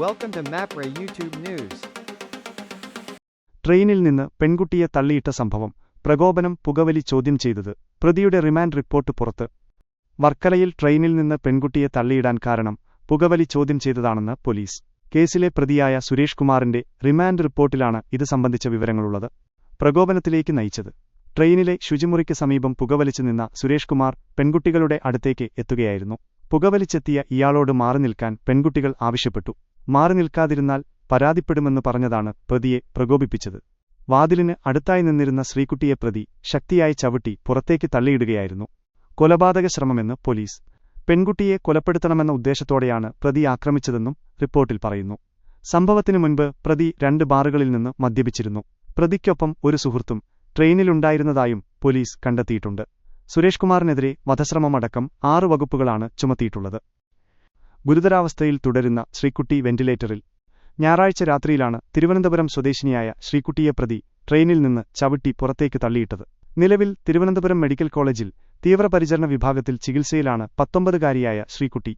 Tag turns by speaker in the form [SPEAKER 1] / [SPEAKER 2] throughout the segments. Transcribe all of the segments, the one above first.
[SPEAKER 1] Welcome to MAPRA YouTube news
[SPEAKER 2] ട്രെയിനിൽ നിന്ന് പെൺകുട്ടിയെ തള്ളിയിട്ട സംഭവം പ്രകോപനം പുകവലി ചോദ്യം ചെയ്തത് പ്രതിയുടെ റിമാൻഡ് റിപ്പോർട്ട് പുറത്ത്. വർക്കലയിൽ ട്രെയിനിൽ നിന്ന് പെൺകുട്ടിയെ തള്ളിയിടാൻ കാരണം പുകവലി ചോദ്യം ചെയ്തതാണെന്ന് പോലീസ്. കേസിലെ പ്രതിയായ സുരേഷ് കുമാറിന്റെ റിമാൻഡ് റിപ്പോർട്ടിലാണ് ഇത് സംബന്ധിച്ച വിവരങ്ങളുള്ളത്. പ്രകോപനത്തിലേക്ക് നയിച്ചത്. ട്രെയിനിലെ ശുചിമുറിക്ക് സമീപം പുകവലിച്ചു നിന്ന സുരേഷ് കുമാർ പെൺകുട്ടികളുടെ അടുത്തേക്ക് എത്തുകയായിരുന്നു. പുകവലിച്ചെത്തിയ ഇയാളോട് മാറി നിൽക്കാൻ പെൺകുട്ടികൾ ആവശ്യപ്പെട്ടു. മാറി നിൽക്കാതിരുന്നാൽ പരാതിപ്പെടുമെന്ന് പറഞ്ഞതാണ് പ്രതിയെ പ്രകോപിപ്പിച്ചത്. വാതിലിന് അടുത്തായി നിന്നിരുന്ന ശ്രീകുട്ടിയെ പ്രതി ശക്തിയായി ചവിട്ടി പുറത്തേക്ക് തള്ളിയിടുകയായിരുന്നു. കൊലപാതക ശ്രമമെന്ന് പോലീസ്. പെൺകുട്ടിയെ കൊലപ്പെടുത്തണമെന്ന ഉദ്ദേശത്തോടെയാണ് പ്രതി ആക്രമിച്ചതെന്നും റിപ്പോർട്ടിൽ പറയുന്നു. സംഭവത്തിനു മുൻപ് പ്രതി രണ്ട് ബാറുകളിൽ നിന്ന് മദ്യപിച്ചിരുന്നു. പ്രതിക്കൊപ്പം ഒരു സുഹൃത്തും ട്രെയിനിലുണ്ടായിരുന്നതായും പോലീസ് കണ്ടെത്തിയിട്ടുണ്ട്. സുരേഷ് കുമാറിനെതിരെ വധശ്രമമടക്കം ആറ് വകുപ്പുകളാണ് ചുമത്തിയിട്ടുള്ളത്. ഗുരുതരാവസ്ഥയിൽ തുടരുന്ന ശ്രീക്കുട്ടി വെന്റിലേറ്ററിൽ. ഞായറാഴ്ച രാത്രിയിലാണ് തിരുവനന്തപുരം സ്വദേശിനിയായ ശ്രീക്കുട്ടിയെ പ്രതി ട്രെയിനിൽ നിന്ന് ചവിട്ടി പുറത്തേക്ക് തള്ളിയിട്ടത്. നിലവിൽ തിരുവനന്തപുരം മെഡിക്കൽ കോളേജിൽ തീവ്രപരിചരണ വിഭാഗത്തിൽ ചികിത്സയിലാണ് പത്തൊമ്പതുകാരിയായ ശ്രീക്കുട്ടി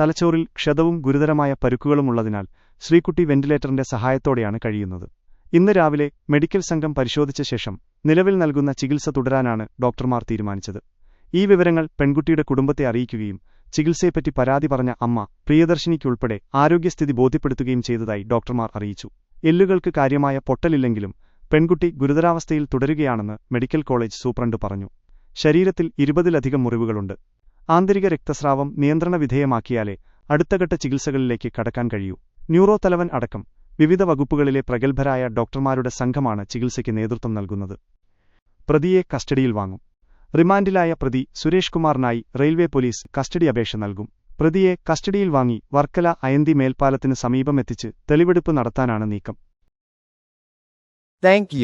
[SPEAKER 2] തലച്ചോറിൽ ക്ഷതവും ഗുരുതരമായ പരുക്കുകളുമുള്ളതിനാൽ ശ്രീക്കുട്ടി വെന്റിലേറ്ററിന്റെ സഹായത്തോടെയാണ് കഴിയുന്നത്. ഇന്ന് രാവിലെ മെഡിക്കൽ സംഘം പരിശോധിച്ച ശേഷം നിലവിൽ നൽകുന്ന ചികിത്സ തുടരാനാണ് ഡോക്ടർമാർ തീരുമാനിച്ചത്. ഈ വിവരങ്ങൾ പെൺകുട്ടിയുടെ കുടുംബത്തെ അറിയിക്കുകയും ചികിത്സയെപ്പറ്റി പരാതി പറഞ്ഞ അമ്മ പ്രിയദർശിനിക്കുൾപ്പെടെ ആരോഗ്യസ്ഥിതി ബോധ്യപ്പെടുത്തുകയും ചെയ്തതായി ഡോക്ടർമാർ അറിയിച്ചു. എല്ലുകൾക്ക് കാര്യമായ പൊട്ടലില്ലെങ്കിലും പെൺകുട്ടി ഗുരുതരാവസ്ഥയിൽ തുടരുകയാണെന്ന് മെഡിക്കൽ കോളേജ് സൂപ്രണ്ട് പറഞ്ഞു. ശരീരത്തിൽ ഇരുപതിലധികം മുറിവുകളുണ്ട്. ആന്തരിക രക്തസ്രാവം നിയന്ത്രണ വിധേയമാക്കിയാലേ അടുത്തഘട്ട ചികിത്സകളിലേക്ക് കടക്കാൻ കഴിയൂ. ന്യൂറോ തലവൻ അടക്കം വിവിധ വകുപ്പുകളിലെ പ്രഗത്ഭരായ ഡോക്ടർമാരുടെ സംഘമാണ് ചികിത്സയ്ക്ക് നേതൃത്വം നൽകുന്നത്. പ്രതിയെ കസ്റ്റഡിയിൽ വാങ്ങും. റിമാൻഡിലായ പ്രതി സുരേഷ് കുമാറിനായി റെയിൽവേ പോലീസ് കസ്റ്റഡി അപേക്ഷ നൽകും പ്രതിയെ കസ്റ്റഡിയിൽ വാങ്ങി വർക്കല അയന്തി മേൽപ്പാലത്തിന് സമീപമെത്തിച്ച് തെളിവെടുപ്പ് നടത്താനാണ് നീക്കം
[SPEAKER 1] താങ്ക്.